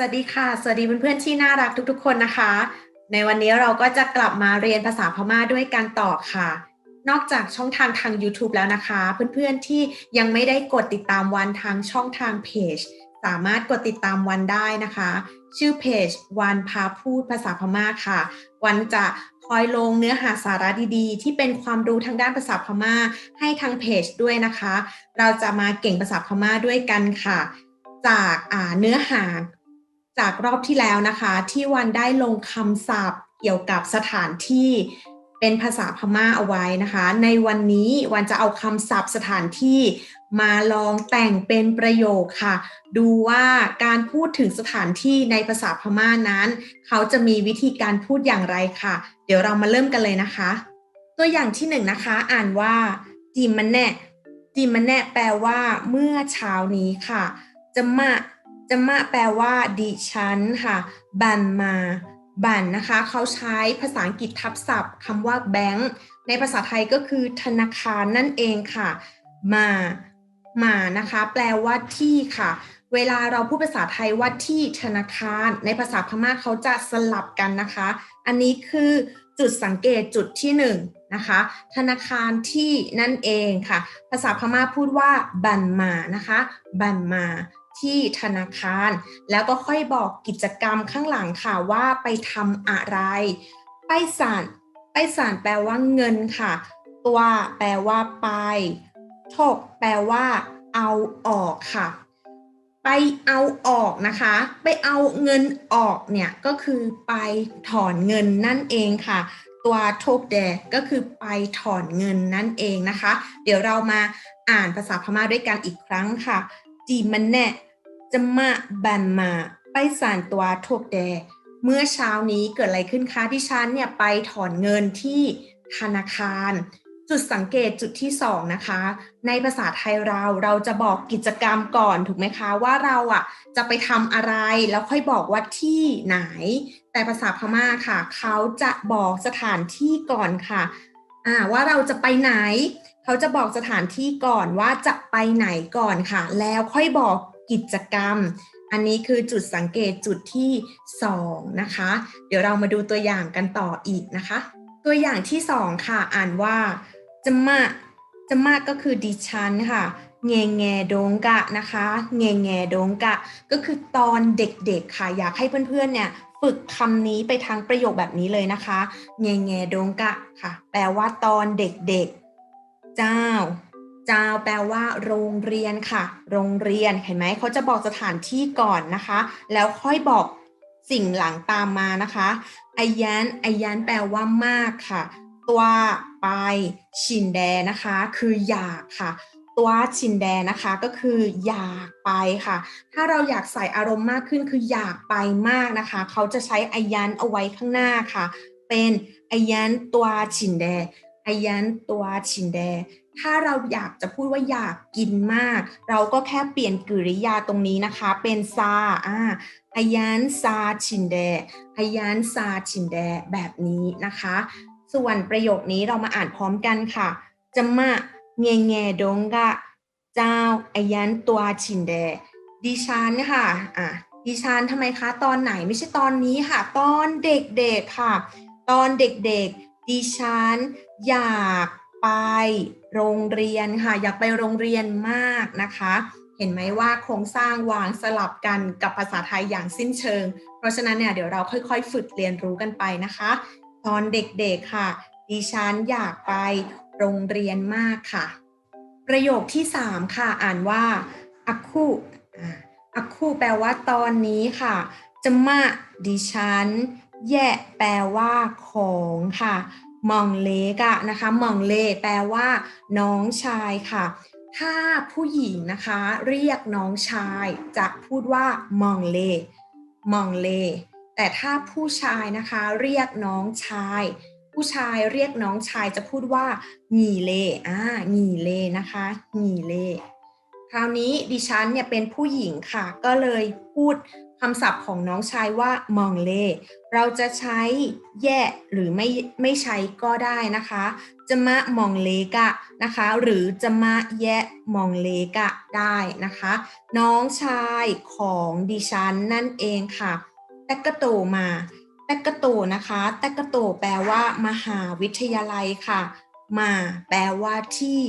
วัสดีค่ะ สวัสดีเพื่อนๆที่น่ารักทุกๆ คนนะคะ ในวันนี้เราก็จะกลับมาเรียนภาษาพม่าด้วยการต่อค่ะ นอกจากช่องทางทาง YouTube แล้วนะคะ เพื่อนๆที่ยังไม่ได้กดติดตามวันทางช่องทางเพจสามารถกดติดตามวันได้นะคะ ชื่อเพจวันพาพูดภาษาพม่าค่ะ วันจะคอยลงเนื้อหาสาระดีๆ ที่เป็นความรู้ทางด้านภาษาพม่าให้ทางเพจด้วยนะคะ เราจะมาเก่งภาษาพม่าด้วยกันค่ะ จากเนื้อหา จากรอบที่แล้วนะคะ ที่วันได้ลงคำศัพท์เกี่ยวกับสถานที่เป็นภาษาพม่าเอาไว้นะคะ ในวันนี้วันจะเอาคำศัพท์สถานที่มาลองแต่งเป็นประโยคค่ะ ดูว่าการพูดถึงสถานที่ในภาษาพม่านั้น เขาจะมีวิธีการพูดอย่างไรค่ะ เดี๋ยวเรามาเริ่มกันเลยนะคะ ตัวอย่างที่หนึ่งนะคะ อ่านว่าจิมันแน่จิมันแน่แปลว่า เมื่อเช้านี้ค่ะจะมา จะมาแปลว่า ดิฉันค่ะ บันมา บันนะคะ เขาใช้ภาษาอังกฤษทับศัพท์คำว่าแบงค์ในภาษาไทยก็คือธนาคารนั่นเองค่ะ มา มานะคะ แปลว่าที่ค่ะ เวลาเราพูดภาษาไทยว่าที่ธนาคาร ในภาษาพม่าเขาจะสลับกันนะคะ อันนี้คือจุดสังเกตจุดที่หนึ่งนะคะ ธนาคารที่นั่นเองค่ะ ภาษาพม่าพูดว่าบันมานะคะ บันมา ที่ธนาคาร แล้วก็ค่อยบอกกิจกรรมข้างหลังค่ะว่าไปทำอะไร ไปสารไปสารแปลว่าเงินค่ะ ตัวแปลว่าไปทกแปลว่า เอาออกค่ะ ไปเอาออกนะคะ ไปเอาเงินออกเนี่ยก็คือไปถอนเงินนั่นเองค่ะ ตัวทบแดก็คือไปถอนเงินนั่นเองนะคะ เดี๋ยวเรามาอ่านภาษาพม่าด้วยกันอีกครั้งค่ะจีมันแน่ จะมาแบนมาไปสารตัวทบแดเมื่อเช้านี้เกิดอะไรขึ้นคะที่ฉันเนี่ยไปถอนเงินที่ธนาคาร จุดสังเกตจุดที่สองนะคะ ในภาษาไทยเราเราจะบอกกิจกรรมก่อนถูกไหมคะ ว่าเราอะจะไปทำอะไรแล้วค่อยบอกว่าที่ไหน แต่ภาษาพม่าค่ะ เขาจะบอกสถานที่ก่อนค่ะอ่าว่าเราจะไปไหน เขาจะบอกสถานที่ก่อนว่าจะไปไหนก่อนค่ะ แล้วค่อยบอก กิจกรรม อันนี้คือจุดสังเกตจุดที่2นะคะ เดี๋ยวเรามาดูตัวอย่างกันต่ออีกนะคะ ตัวอย่างที่2ค่ะ อ่านว่าจะมาจะมาก็คือดิฉันค่ะเงแงโดงกะนะคะเงแงโดงกะ ก็คือตอนเด็กๆค่ะอยากให้เพื่อนๆเนี่ยฝึกคำนี้ไปทั้งประโยคแบบนี้เลยนะคะเงแงโดงกะค่ะ แปลว่าตอนเด็กๆ เจ้า เจ้าแปลว่า โรงเรียนค่ะ โรงเรียนเห็นไหมเขาจะบอกสถานที่ก่อนนะคะ แล้วค่อยบอกสิ่งหลังตามมานะคะอายันอายันแปลว่ามากค่ะ ตัวไปชินแดนะคะ คืออยากค่ะตัวชินแดนะคะก็คืออยากไปค่ะ ถ้าเราอยากใส่อารมณ์มากขึ้นคืออยากไปมากนะคะ เขาจะใช้อายันเอาไว้ข้างหน้าค่ะ เป็นอายันตัวชินแดอายันตัวชินแด ถ้าเราอยากจะพูดว่าอยากกินมาก เราก็แค่เปลี่ยนกริยาตรงนี้นะคะ เป็นซาอ่าอายันซาชินแดอายันซาชินแดแบบนี้นะคะ ส่วนประโยคนี้เรามาอ่านพร้อมกันค่ะจะมาเงเงดงกะเจ้าอายันตัวชินแดดิฉันค่ะอะดิฉันทำไมคะ ตอนไหนไม่ใช่ตอนนี้ค่ะ ตอนเด็กๆค่ะ ตอนเด็กๆดิฉันอยาก ไปโรงเรียนค่ะ อยากไปโรงเรียนมากนะคะ เห็นไหมว่าโครงสร้างวางสลับกันกับภาษาไทยอย่างสิ้นเชิง เพราะฉะนั้นเนี่ยเดี๋ยวเราค่อยๆ ฝึกเรียนรู้กันไปนะคะ ตอนเด็กๆค่ะ ดิฉันอยากไปโรงเรียนมากค่ะ ประโยคที่ 3 ค่ะ อ่านว่าอักคู่อักคู่แปลว่าตอนนี้ค่ะจะมาดิฉัน แย่แปลว่าของค่ะ มองเลกะนะคะมองเลแปลว่า น้องชายค่ะ ถ้าผู้หญิงนะคะ เรียกน้องชาย จะพูดว่ามองเลมองเลแต่ถ้าผู้ชายนะคะ เรียกน้องชาย ผู้ชายเรียกน้องชายจะพูดว่าหงีเลอ่าหงีเลนะคะหงีเลคราวนี้ดิฉันเนี่ยเป็นผู้หญิงค่ะ ก็เลยพูด คำศัพท์ของน้องชายว่ามองเลเราจะใช้แย่หรือไม่ไม่ใช้ก็ได้นะคะจะมะมองเลกะนะคะ หรือจะมะแยะมองเลกะได้นะคะ น้องชายของดิฉันนั่นเองค่ะแตกโตมาแตกโตนะคะแตกโตแปลว่า มหาวิทยาลัยค่ะ มาแปลว่าที่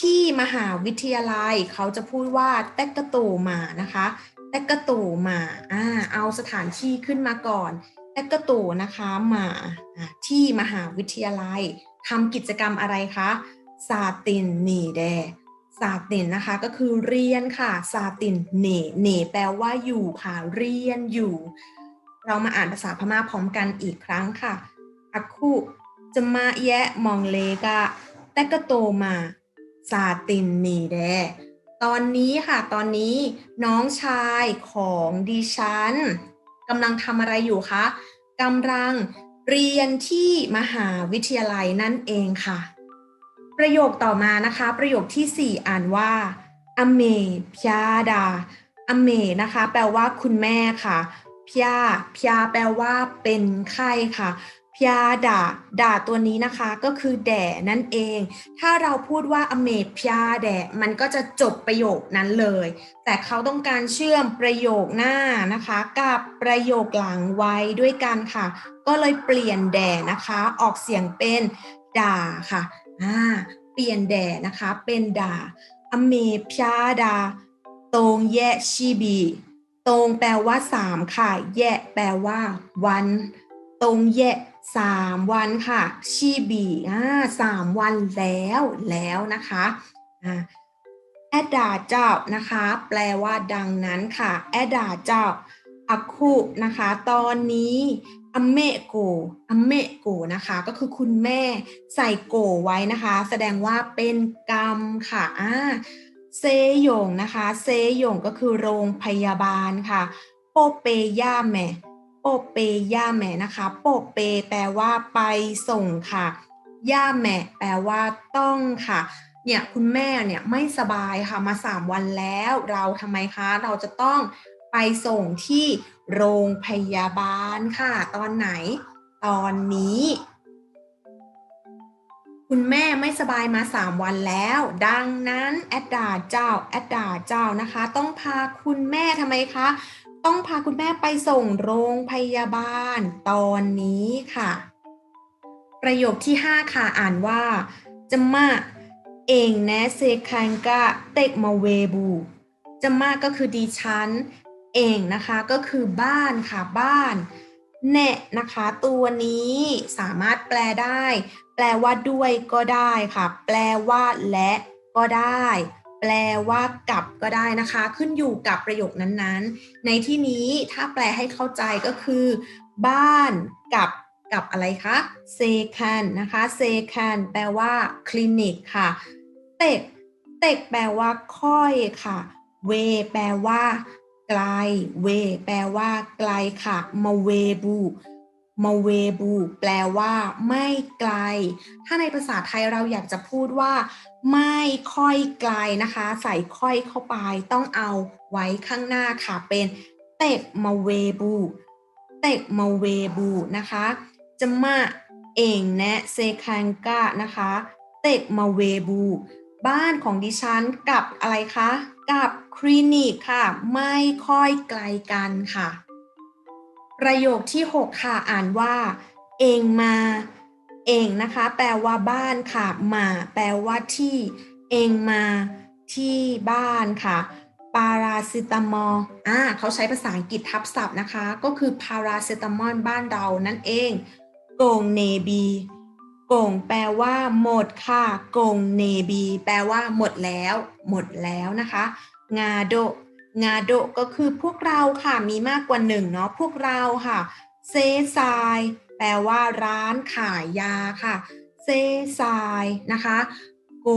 ที่มหาวิทยาลัย เขาจะพูดว่าแตกโตมานะคะ แตกกะโตมาอ่าเอาสถานที่ขึ้นมาก่อนแตกกะโตนะคะมาที่มหาวิทยาลัยทำกิจกรรมอะไรคะซาตินนีแดซาตินนะคะก็คือเรียนค่ะซาตินเนเนแปลว่าอยู่ค่ะเรียนอยู่ เรามาอ่านภาษาพม่าพร้อมกันอีกครั้งค่ะอาคุจะมาแยะมองเลกะแตกกะโตมาซาตินนีแด ตอนนี้ค่ะตอนนี้น้องชายของดิฉันกำลังทำอะไรอยู่คะกำลังเรียนที่มหาวิทยาลัยนั่นเองค่ะ ประโยคต่อมานะคะ ประโยคที่ 4 อ่านว่าอเมพยาดาอเมนะคะ แปลว่าคุณแม่ค่ะพยาพยาแปลว่าเป็นไข้ค่ะ พยาด่าด่าตัวนี้นะคะก็คือแด่นั่นเอง ถ้าเราพูดว่าอเมพยาแด่มันก็จะจบประโยคนั้นเลย แต่เขาต้องการเชื่อมประโยคหน้านะคะ กับประโยคหลังไว้ด้วยกันค่ะ ก็เลยเปลี่ยนแด่นะคะ ออกเสียงเป็นด่าค่ะอ่าเปลี่ยนแด่นะคะเป็นด่าอเมพยาดาตรงแยะชีบีตรงแปลว่าสามค่ะ แยะแปลว่าวัน ตรงแยะ สามวันค่ะชีบีอ่าสามวันแล้วแล้วนะคะอ่าแอดดาเจ้านะคะ แปลว่าดังนั้นค่ะแอดดาเจ้าอาคุนะคะ ตอนนี้อเมโกอเมโกนะคะ ก็คือคุณแม่ใส่โกไว้นะคะ แสดงว่าเป็นกรรมค่ะอ่าเซยงนะคะ เซยงก็คือโรงพยาบาลค่ะโปเปย่าแม โปเปย่าแม่นะคะ โปเป แปลว่าไปส่งค่ะ ย่าแม่แปลว่าต้องค่ะ เนี่ยคุณแม่เนี่ยไม่สบายค่ะมาสามวันแล้ว เราทำไมคะ เราจะต้องไปส่งที่โรงพยาบาลค่ะ ตอนไหน ตอนนี้ คุณแม่ไม่สบายมาสามวันแล้ว ดังนั้นแอดดาเจ้าแอดดาเจ้านะคะ ต้องพาคุณแม่ทำไมคะ ต้องพาคุณแม่ไปส่งโรงพยาบาลตอนนี้ค่ะ ประโยคที่ 5 ค่ะอ่านว่าจะมาเองแนเซคันกะเต็กมาเวบูจะมาก็คือดิฉันเองนะคะก็คือบ้านค่ะบ้านแนะนะคะ ตัวนี้สามารถแปลได้ แปลว่าด้วยก็ได้ค่ะ แปลว่าและก็ได้ แปลว่ากับก็ได้นะคะ ขึ้นอยู่กับประโยคนั้นๆ ในที่นี้ถ้าแปลให้เข้าใจก็คือ บ้านกับกับอะไรคะเซคันนะคะเซคันแปลว่าคลินิกค่ะเตกเตกแปลว่าค่อยค่ะเวแปลว่า ไกล เว แปลว่า ไกลค่ะมาเวบู มาเวบู แปลว่า ไม่ไกล ถ้าในภาษาไทยเราอยากจะพูดว่า ไม่ค่อยไกลนะคะ ใส่ค่อยเข้าไป ต้องเอาไว้ข้างหน้าค่ะ เป็นเตกมาเวบูเตกมาเวบูนะคะจะมาเองแนะเซคันกะนะคะ เตกมาเวบู บ้านของดิฉันกับอะไรคะ กับคลินิกค่ะ ไม่ค่อยไกลกันค่ะ ประโยคที่ 6 ค่ะอ่านว่า เองมา เองนะคะ แปลว่าบ้านค่ะ มา แปลว่าที่ เองมาที่บ้านค่ะปาราซิตามอลอ่าเขาใช้ภาษาอังกฤษทับศัพท์นะคะ ก็คือพาราซิตามอลบ้านเรานั่นเองโกงเนบีโกงแปลว่า หมดค่ะโกงเนบีแปลว่า หมดแล้ว หมดแล้วนะคะ งาโด งาโดก็คือพวกเราค่ะมีมากกว่าหนึ่งเนาะพวกเราค่ะเซซายแปลว่าร้านขายยาค่ะเซซายนะคะโก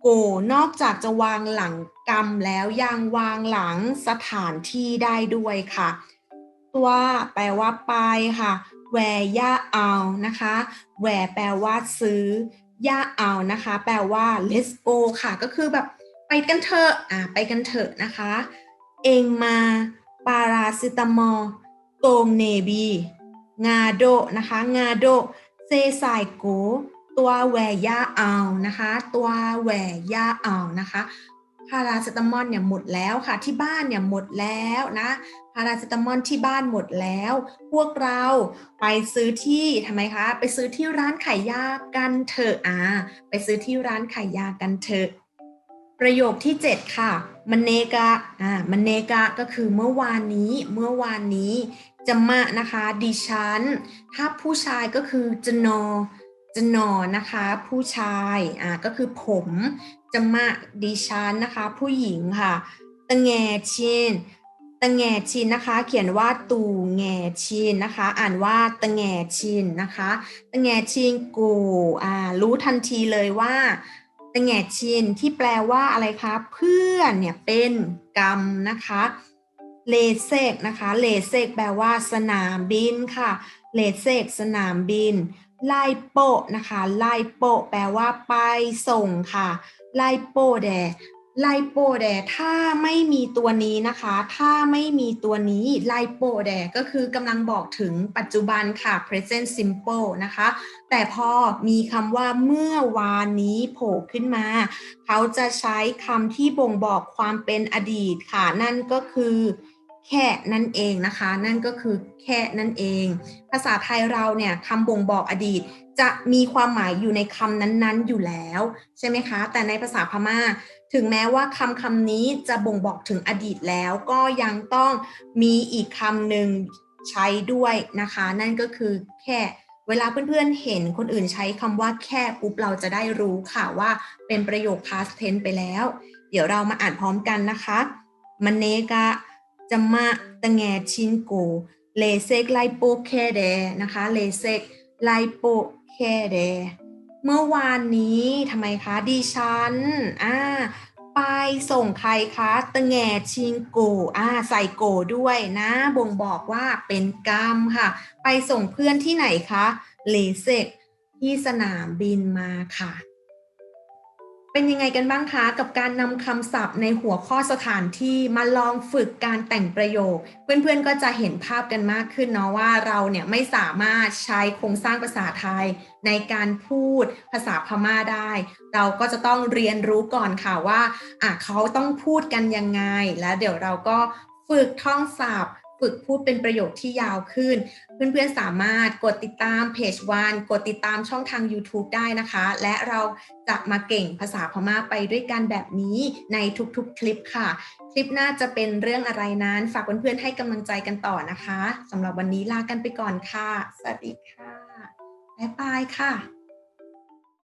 โกนอกจากจะวางหลังกรรมแล้วยังวางหลังสถานที่ได้ด้วยค่ะ ตัวแปลว่าไปค่ะแวย่าเอานะคะแวแปลว่าซื้อย่าเอานะคะ แปลว่า let's go ค่ะ ก็คือแบบ ไปกันเถอะอ่าไปกันเถอะนะคะ เองมาปาราซิตามอลโตงเนบี งาโดนะคะ งาโดเซไซโกตัวแหวยาเอานะคะ ตัวแหวยาเอานะคะพาราเซตามอลเนี่ยหมดแล้วค่ะ ที่บ้านเนี่ยหมดแล้วนะพาราเซตามอลที่บ้านหมดแล้ว พวกเราไปซื้อที่ทำไมคะ ไปซื้อที่ร้านขายยากันเถอะอ่าไปซื้อที่ร้านขายยากันเถอะ ประโยคที่ 7 ค่ะ มันเนกะอ่ามันเนกะก็คือเมื่อวานนี้ เมื่อวานนี้จะมานะคะ ดิฉัน ถ้าผู้ชายก็คือจะนอจะนอนะคะ ผู้ชายอ่าก็คือผมจะมาดิฉันนะคะ ผู้หญิงค่ะตะแงชินตะแงชินนะคะ เขียนว่าตูแงชินนะคะ อ่านว่าตะแงชินนะคะตะแงชินกูอ่ารู้ทันทีเลยว่า ตงแงชินที่แปลว่าอะไรคะเพื่อนเนี่ยเป็นกรรมนะคะเลเซกนะคะเลเซกแปลว่าสนามบินค่ะเลเซกสนามบิน ไลโปะนะคะไลโปะแปลว่าไปส่งค่ะ ไลโปแด ไลโปแดถ้าไม่มีตัวนี้นะคะ ถ้าไม่มีตัวนี้ไลโปแดก็คือกำลังบอกถึงปัจจุบันค่ะ present simple นะคะ แต่พอมีคำว่าเมื่อวานนี้โผล่ขึ้นมา เขาจะใช้คำที่บ่งบอกความเป็นอดีตค่ะ นั่นก็คือแค่นั่นเองนะคะ นั่นก็คือแค่นั่นเอง ภาษาไทยเราเนี่ยคำบ่งบอกอดีต จะมีความหมายอยู่ในคำนั้นๆอยู่แล้ว ใช่ไหมคะ แต่ในภาษาพม่า ถึงแม้ว่าคำคำนี้จะบ่งบอกถึงอดีตแล้วก็ยังต้องมีอีกคำหนึ่งใช้ด้วยนะคะ นั่นก็คือแค่เวลาเพื่อนๆเห็นคนอื่นใช้คำว่าแค่ปุ๊บเราจะได้รู้ค่ะว่าเป็นประโยค past tense ไปแล้ว เดี๋ยวเรามาอ่านพร้อมกันนะคะมันเนกะจะมาตะแงชินโกเลเซกไลโปแคเดนะคะเลเซกไลโปแคเด เมื่อวานนี้ทำไมคะดิฉันอ่าไปส่งใครคะตะแงชิงโกอ่าใส่โกด้วยนะ บ่งบอกว่าเป็นกรรมค่ะ ไปส่งเพื่อนที่ไหนคะเลเซกที่สนามบินมาค่ะ เป็นยังไงกันบ้างคะ กับการนำคำศัพท์ในหัวข้อสถานที่มาลองฝึกการแต่งประโยค เพื่อนๆก็จะเห็นภาพกันมากขึ้นเนาะว่าเราเนี่ยไม่สามารถใช้โครงสร้างภาษาไทย ในการพูดภาษาพม่าได้ เราก็จะต้องเรียนรู้ก่อนค่ะว่าอะเขาต้องพูดกันยังไง แล้วเดี๋ยวเราก็ฝึกท่องศัพท์ ฝึกพูดเป็นประโยคที่ยาวขึ้น เพื่อนๆสามารถกดติดตามเพจวันกดติดตามช่องทาง YouTube ได้นะคะ และเราจะมาเก่งภาษาพม่าไปด้วยกันแบบนี้ในทุกๆคลิปค่ะ คลิปหน้าจะเป็นเรื่องอะไรนั้น ฝากเพื่อนๆให้กำลังใจกันต่อนะคะสำหรับวันนี้ลากันไปก่อนค่ะ สวัสดีค่ะบ๊ายบายค่ะ